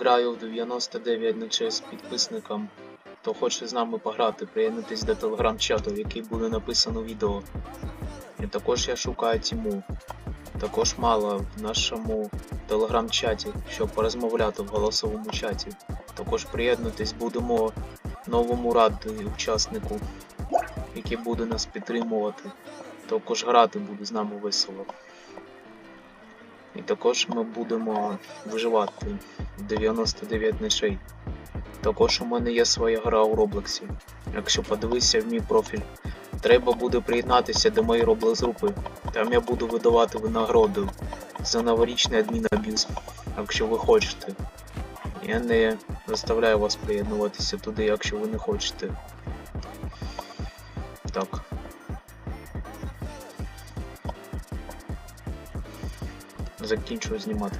Граю в 99 ночей з підписником. Хто хоче з нами пограти, приєднуйтесь до телеграм-чату, в який буде написано відео. І також я шукаю тіму. Також мало в нашому телеграм-чаті, щоб порозмовляти в голосовому чаті. Також приєднуйтесь, будемо новому раді учаснику, який буде нас підтримувати. Також грати буде з нами весело. І також ми будемо виживати в 99 ночей. Також у мене є своя гра у Роблоксі. Якщо подивитися в мій профіль, треба буде приєднатися до моєї Roblox групи. Там я буду видавати винагороду за новорічний адмінаб'юз, якщо ви хочете. Я не заставляю вас приєднуватися туди, якщо ви не хочете. Так. Закінчую знімати.